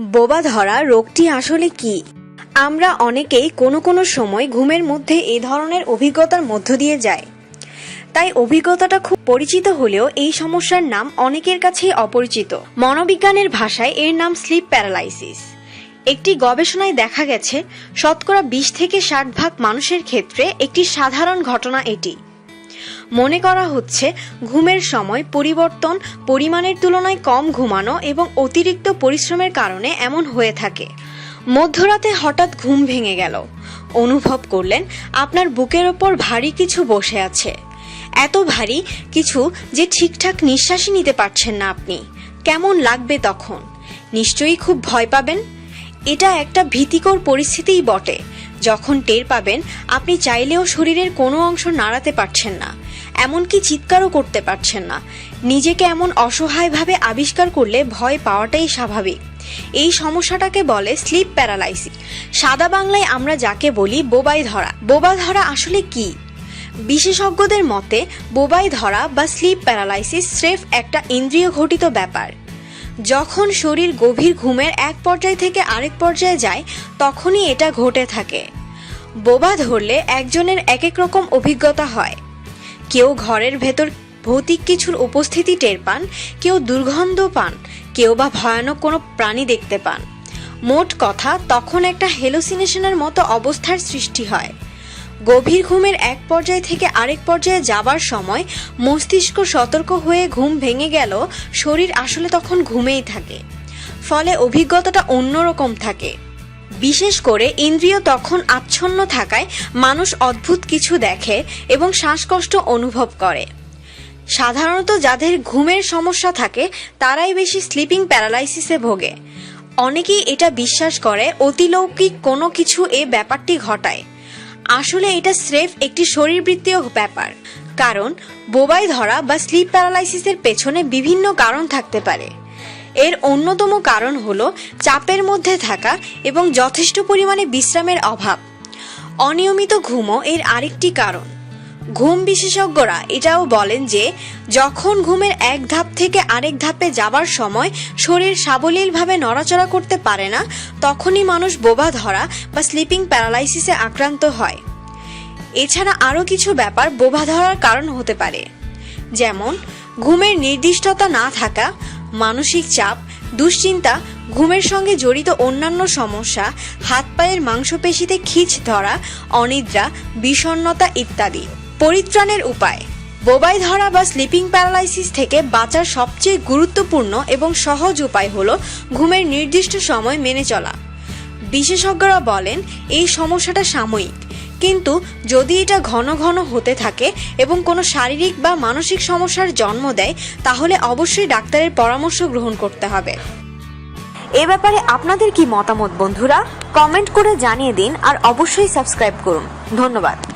বোবা ধরা রোগটি আসলে কি? আমরা অনেকেই কোনো কোনো সময় ঘুমের মধ্যে এই ধরনের অভিজ্ঞতার মধ্য দিয়ে যায় তাই অভিজ্ঞতাটা খুব পরিচিত হলেও এই সমস্যার নাম অনেকের কাছেই অপরিচিত। মনোবিজ্ঞানের ভাষায় এর নাম স্লিপ প্যারালাইসিস। একটি গবেষণায় দেখা গেছে, শতকরা বিশ থেকে ষাট ভাগ মানুষের ক্ষেত্রে একটি সাধারণ ঘটনা এটি। মনে করা হচ্ছে ঘুমের সময় পরিবর্তন, পরিমাণের তুলনায় কম ঘুমানো এবং অতিরিক্ত পরিশ্রমের কারণে এমন হয়ে থাকে। মধ্যরাতে হঠাৎ ঘুম ভেঙে গেল। অনুভব করলেন, আপনার বুকের ওপর ভারী কিছু বসে আছে। এত ভারী কিছু যে ঠিকঠাক নিঃশ্বাসই নিতে পারছেন না আপনি। কেমন লাগবে তখন? নিশ্চয়ই খুব ভয় পাবেন? এটা একটা ভীতিকর পরিস্থিতিই বটে। যখন টের পাবেন, আপনি চাইলেও শরীরের কোনো অংশ নাড়াতে পারছেন না, এমনকি চিৎকারও করতে পারছেন না। নিজেকে এমন অসহায়ভাবে আবিষ্কার করলে ভয় পাওয়াটাই স্বাভাবিক। এই সমস্যাটাকে বলে স্লিপ প্যারালাইসিস। সাদা বাংলায় আমরা যাকে বলি বোবাই ধরা। বোবা ধরা আসলে কি? বিশেষজ্ঞদের মতে, বোবাই ধরা বা স্লিপ প্যারালাইসিস স্রেফ একটা ইন্দ্রিয় ঘটিত ব্যাপার। যখন শরীর গভীর ঘুমের এক পর্যায় থেকে আরেক পর্যায়ে যায়, তখনই এটা ঘটে থাকে। বোবা ধরলে একজনের এক এক রকম অভিজ্ঞতা হয়। কেউ ঘরের ভেতর ভৌতিক কিছুর উপস্থিতি টের পান, কেউ দুর্গন্ধ পান, কেউ বা ভয়ানক কোনো প্রাণী দেখতে পান। মোট কথা, তখন একটা হেলোসিনেশনের মতো অবস্থার সৃষ্টি হয়। গভীর ঘুমের এক পর্যায় থেকে আরেক পর্যায়ে যাবার সময় মস্তিষ্ক সতর্ক হয়ে ঘুম ভেঙে গেল, শরীর আসলে তখন ঘুমেই থাকে। ফলে অভিজ্ঞতাটা অন্যরকম থাকে। বিশেষ করে ইন্দ্রিয় তখন আচ্ছন্ন থাকায় মানুষ অদ্ভুত কিছু দেখে এবং শ্বাসকষ্ট অনুভব করে। সাধারণত যাদের ঘুমের সমস্যা থাকে, তারাই বেশি স্লিপিং প্যারালাইসিসে ভোগে। অনেকেই এটা বিশ্বাস করে, অতিলৌকিক কোনো কিছু এ ব্যাপারটি ঘটায়। আসলে এটা স্রেফ একটি শরীরবৃত্তীয় ব্যাপার। কারণ বোবাই ধরা বা স্লিপ প্যারালাইসিসের পেছনে বিভিন্ন কারণ থাকতে পারে। এর অন্যতম কারণ হলো চাপের মধ্যে থাকা এবং যথেষ্ট পরিমাণে বিশ্রামের অভাব। অনিয়মিত ঘুমও এর আরেকটি কারণ। ঘুম বিশেষজ্ঞরা এটাও বলেন যে, যখন ঘুমের এক ধাপ থেকে আরেক ধাপে যাবার সময় শরীর সাবলীলভাবে নড়াচড়া করতে পারে না, তখনই মানুষ বোবা ধরা বা স্লিপিং প্যারালাইসিসে আক্রান্ত হয়। এছাড়া আরও কিছু ব্যাপার বোবা ধরার কারণ হতে পারে। যেমন, ঘুমের নির্দিষ্টতা না থাকা, মানসিক চাপ, দুশ্চিন্তা, ঘুমের সঙ্গে জড়িত অন্যান্য সমস্যা হাত পায়ের মাংসপেশিতে খিচ ধরা, অনিদ্রা, বিষণ্ণতা ইত্যাদি। পরিত্রাণের উপায়। বোবাই ধরা বা স্লিপিং প্যারালাইসিস থেকে বাঁচার সবচেয়ে গুরুত্বপূর্ণ এবং সহজ উপায় হলো ঘুমের নির্দিষ্ট সময় মেনে চলা। বিশেষজ্ঞরা বলেন, এই সমস্যাটা সাময়িক। কিন্তু যদি এটা ঘন ঘন হতে থাকে এবং কোনো শারীরিক বা মানসিক সমস্যার জন্ম দেয়, তাহলে অবশ্যই ডাক্তারের পরামর্শ গ্রহণ করতে হবে। এ ব্যাপারে আপনাদের কি মতামত বন্ধুরা? কমেন্ট করে জানিয়ে দিন আর অবশ্যই সাবস্ক্রাইব করুন। ধন্যবাদ।